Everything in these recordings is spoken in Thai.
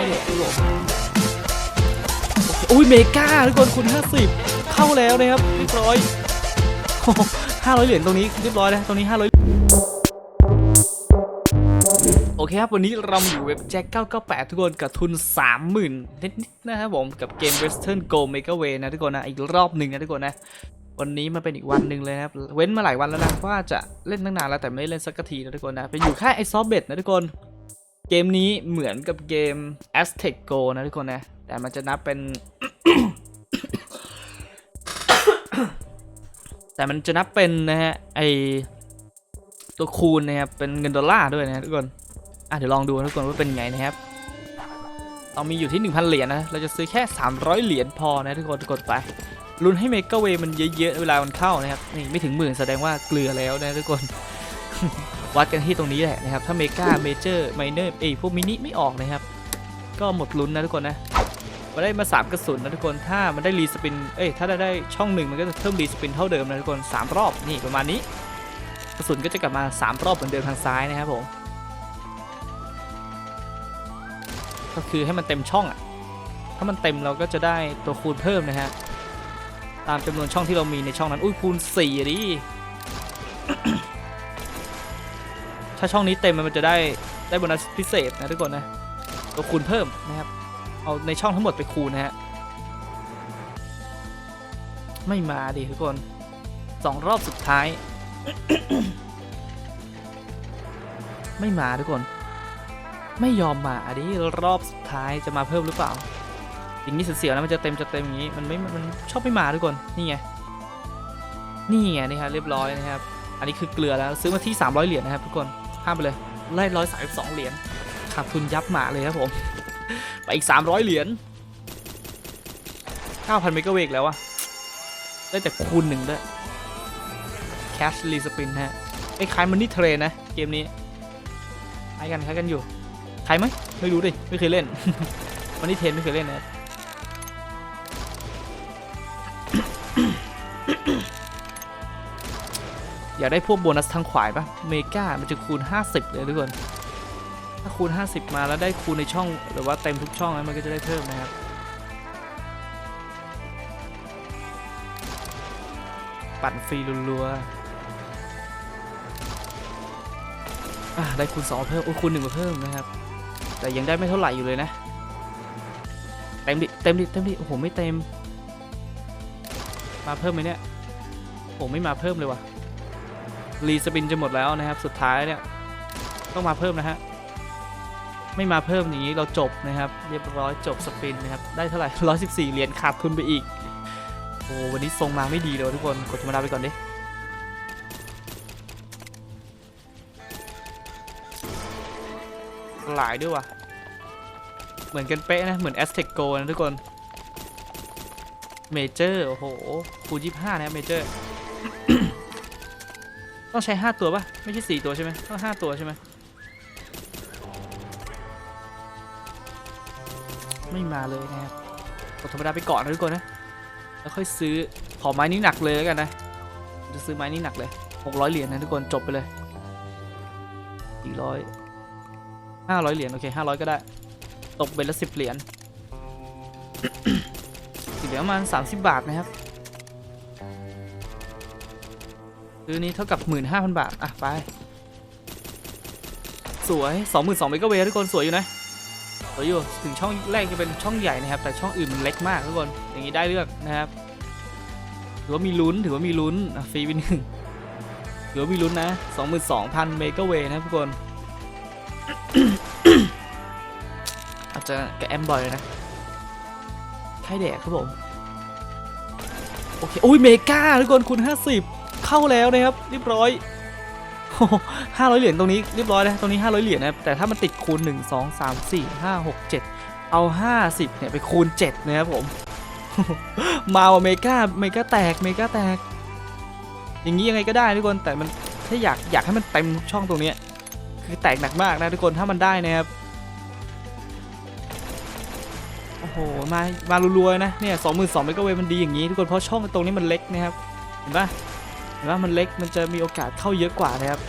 ให้เด็กทุโอเคอุ้ยเมกาทุกคนคูณ50 เข้าแล้วนะครับเรียบร้อยห้าร้อยเหรียญตรงนี้เรียบร้อยนะตรงนี้500โอเคครับวันนี้เราอยู่เว็บแจ็ค998 ทุกคนกับทุน 30,000 นิดๆนะครับผมกับเกม Western Go Mega Way นะทุกคนนะอีกรอบหนึ่งนะทุกคนนะวันนี้มาเป็นอีกวันหนึ่งเลยนะครับ เว้นมาหลายวันแล้วนะว่าจะเล่นตั้งนานแล้วแต่ไม่ได้เล่นสักทีนะทุกคนนะเป็นอยู่แค่ไอซอฟเบ็ดนะทุกคน เกมนี้เหมือนกับเกม Aztec Go นะทุกคนนะ แต่มันจะนับเป็น แต่มันจะนับเป็นนะฮะ ไอตัวคูณนะครับ เป็นเงินดอลลาร์ด้วยนะทุกคน อะเดี๋ยวลองดูนะทุกคนว่าเป็นไงนะครับเรามีอยู่ที่ 1,000 เหรียญนะ เราจะซื้อแค่ 300 เหรียญพอนะทุกคนกดไปลุ้นให้เมกะเวมันเยอะๆ เวลามันเข้านะครับ นี่ไม่ถึงหมื่นแสดงว่าเกลือแล้วนะทุกคน วัดกันที่ตรงนี้แหละนะครับ ถ้าเมกาเมเจอร์ไมเนอร์เอยพวกมินิไม่ออกนะครับ ก็หมดลุ้นนะทุกคนนะมาได้มาสามกระสุนนะทุกคน ถ้ามันได้รีสปิน เอ้ย ถ้าได้ได้ช่องหนึ่งมันก็จะเพิ่มรีสปินเท่าเดิมนะทุกคนสามรอบ นี่ประมาณนี้ กระสุนก็จะกลับมาสามรอบเหมือนเดิมทางซ้ายนะครับผม ก็คือให้มันเต็มช่องอะ ถ้ามันเต็มเราก็จะได้ตัวคูณเพิ่มนะฮะ ตามจำนวนช่องที่เรามีในช่องนั้น อุ้ยคูณสี่ดิ ถ้าช่องนี้เต็มมันจะได้ได้โบนัสพิเศษนะทุกคนนะตัวคูณเพิ่มนะครับ เอาในช่องทั้งหมดไปคูณนะฮะ ไม่มาดิทุกคนสองรอบสุดท้าย ไม่มาทุกคน ไม่ยอมมาอันนี้รอบสุดท้ายจะมาเพิ่มหรือเปล่าอย่างนี้เสียวๆนะมันจะเต็มจะเต็มอย่างนี้มันไม่ มันชอบไม่มาทุกคน นี่ไง นี่ไงนี่ครับเรียบร้อยนะครับ อันนี้คือเกลือแล้วซื้อมาที่ 300 เหรียญนะครับทุกคน ห้ามไปเลยไล่ร้อยสามสองเหรียญขาดทุนยับหมาเลยครับผม ไปอีก300เหรียญ9,000เมกะเวกแล้วอะได้แต่คูณหนึ่งด้วยแคชรีสปินฮะไอ้คล้ายมันนี่เทรนนะ เกมนี้คล้ายกันคล้ายกันอยู่คล้ายไหมไม่รู้ดิ ไม่เคยเล่น มันนี่เทรนไม่เคยเล่นนะ อยากได้พวกโบนัสทางขวายปะเมกามันจะคูณ 50 เลยทุกคน ถ้าคูณ 50 มาแล้วได้คูณในช่อง หรือว่าเต็มทุกช่องแล้วมันก็จะได้เพิ่มนะครับ ปั่นฟรีรัวๆอะได้คูณ 2 เพิ่ม โอ้คูณ 1 มาเพิ่มนะครับ แต่ยังได้ไม่เท่าไหร่อยู่เลยนะ เต็มดิ เต็มดิ เต็มดิ โอ้โห ไม่เต็ม มาเพิ่มไหมเนี่ยโอ้ไม่มาเพิ่มเลยว่ะ รีสปินจะหมดแล้วนะครับ สุดท้ายเนี่ยต้องมาเพิ่มนะฮะไม่มาเพิ่มอย่างนี้เราจบนะครับ เรียบร้อยจบสปินนะครับได้เท่าไหร่ 114 เหรียญขาดทุนไปอีกโอ้วันนี้ทรงมาไม่ดีเลยทุกคนกดธรรมดาไปก่อนดิหลายด้วยว่ะ เหมือนกันเป๊ะนะ เหมือน Aztec Go นะทุกคน เมเจอร์ โอ้โหคูณ25 นะเมเจอร์ ต้องใช้5ตัวปะไม่ใช่4ตัวใช่ไหมต้อง5ตัวใช่ไหมไม่มาเลยนะครับกดธรรมดาไปก่อนนะทุกคนนะ แล้วค่อยซื้อขอไม้นี้หนักเลยแล้วกันนะ จะซื้อไม้นี้หนักเลย600เหรียญนะทุกคนจบไปเลย400 500เหรียญโอเค500ก็ได้ ตกเป็นละ10เหรียญสิเหลือประมาณ30บาทนะครับ ซื้อนี้เท่ากับ 15,000 บาท อะ ไป สวย 22,000เมกะเวทุกคนสวยอยู่นะสวยอยู่ถึงช่องแรกจะเป็นช่องใหญ่นะครับ แต่ช่องอื่นมันเล็กมากทุกคน อย่างนี้ได้เลือกนะครับ ถือว่ามีลุ้น ถือว่ามีลุ้นฟรีไปหนึ่งถือว่ามีลุ้นนะ 22,000 เมกะเวนะทุกคน อาจจะกระแอมบ่อยนะไข่แดกครับผม โอเคอุ้ยเมกาทุกคนคูณ50 เข้าแล้วนะครับเรียบร้อยห้าร้อยเหรียญตรงนี้เรียบร้อยนะตรงนี้500เหรียญนะครับแต่ถ้ามันติดคูณ1 2 3 4 5 6 7เอา50เนี่ยไปคูณ7นะครับผมมาว่ะเมกาเมกาแตกเมกาแตก อย่างนี้ยังไงก็ได้ทุกคนแต่มันถ้าอยากอยากให้มันเต็มช่องตรงนี้คือแตกหนักมากนะทุกคนถ้ามันได้นะครับโอ้โหมามารัวๆนะเนี่ยสองหมื่นสองเมกะเวฟมันดีอย่างนี้ทุกคนเพราะช่องตรงนี้มันเล็กนะครับเห็นปะ ห็นปะมันเล็กมันจะมีโอกาสเข้าเยอะกว่านะครับ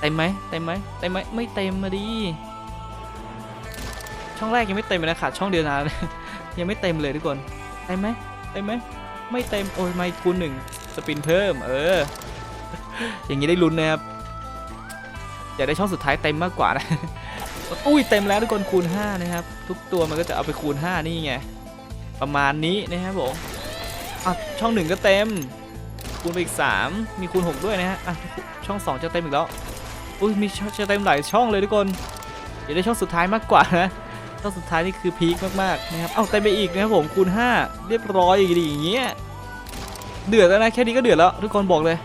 เต็มไหมเต็มไหมเต็มไหมไม่เต็มมาดิช่องแรกยังไม่เต็มเลยนะขาดช่องเดียวนะยังไม่เต็มเลยทุกคนเต็มไหมเต็มไหมไม่เต็มโอ้ยไม่คูณหนึ่งสปินเพิ่ม เออ อย่างนี้ได้ลุ้นนะครับอยากได้ช่องสุดท้ายเต็มมากกว่านะอุ้ยเต็มแล้วทุกคนคูณ5นะครับ ทุกตัวมันก็จะเอาไปคูณ 5 นี่ไง ประมาณนี้นะครับผม อะช่องหนึ่งก็เต็ม คูณไปอีก3มีคูณ6ด้วยนะฮะอะช่อง2จะเต็มอีกแล้วอุ้ยมีช่องจะเต็มหลายช่องเลยทุกคนอยากได้ช่องสุดท้ายมากกว่านะช่องสุดท้ายนี่คือพีคมากๆนะครับเอ้าเต็มไปอีกนะครับผมคูณ 5 เรียบร้อยอย่างนี้อย่างเงี้ยเดือดแล้วนะแค่นี้ก็เดือดแล้ว ทุกคนบอกเลย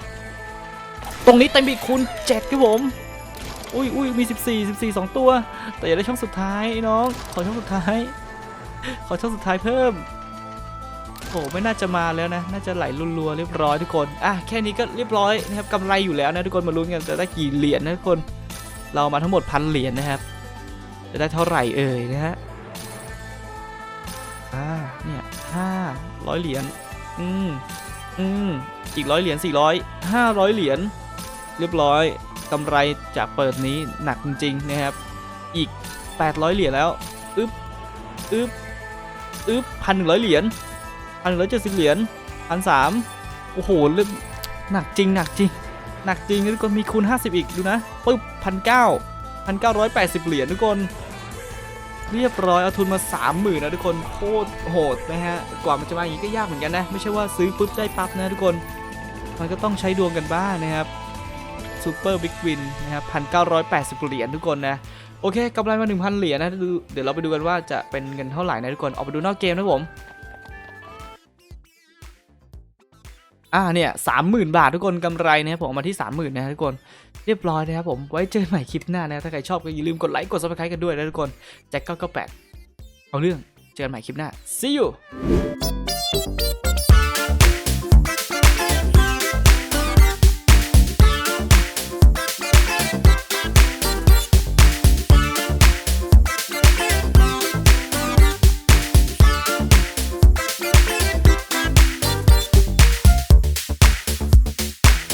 ตรงนี้เต็มไปอีกคูณ7ครับผมอุ้ยอุ้ยมี 14 14 2 ตัว แต่อยากได้ช่องสุดท้ายน้องขอช่องสุดท้าย ขอช่องสุดท้ายเพิ่ม โอ้ไม่น่าจะมาแล้วนะ น่าจะไหลรัวๆเรียบร้อยทุกคน อะแค่นี้ก็เรียบร้อยนะครับกำไรอยู่แล้วนะทุกคนมาลุ้นกันจะได้กี่เหรียญนะทุกคน เรามาทั้งหมดพันเหรียญนะครับ จะได้เท่าไหร่เอ่ยนะฮะ อ่า เนี่ยห้าร้อยเหรียญ อืม อืม อีกร้อยเหรียญสี่ร้อยห้าร้อยเหรียญ เรียบร้อยกำไรจากเปิดนี้หนักจริงๆนะครับ อีก 800 เหรียญแล้ว อึ๊บ อึ๊บ อึ๊บพันหนึ่งร้อยเหรียญ พันหนึ่งร้อยเจ็ดสิบเหรียญพันสามโอ้โหเริ่มหนักจริงหนักจริง หนักจริงทุกคนมีคูณ50อีกดูนะปึ๊บพันเก้าพันเก้าร้อยแปดสิบเหรียญทุกคนเรียบร้อยเอาทุนมา 30,000นะทุกคนโคตรโหดนะฮะกว่ามันจะมาอย่างนี้ก็ยากเหมือนกันนะ ไม่ใช่ว่าซื้อปุ๊บได้ปั๊บนะทุกคน มันก็ต้องใช้ดวงกันบ้างนะครับซูเปอร์บิ๊กวินนะครับพันเก้าร้อยแปดสิบเหรียญทุกคนนะโอเคกำไรมา 1,000 เหรียญนะเดี๋ยวเราไปดูกันว่าจะเป็นเงินเท่าไหร่นะทุกคนออกไปดูนอกเกมนะผม อ่าเนี่ยสามหมื่นบาททุกคนกำไรนะครับผมเอามาที่30,000นะทุกคนเรียบร้อยนะครับผมไว้เจอกันใหม่คลิปหน้านะถ้าใครชอบก็อย่าลืมกดไลค์กด subscribe กันด้วยนะทุกคนแจ็คเก้าเก้าแปดเอาเรื่องเจอกันใหม่คลิปหน้า see you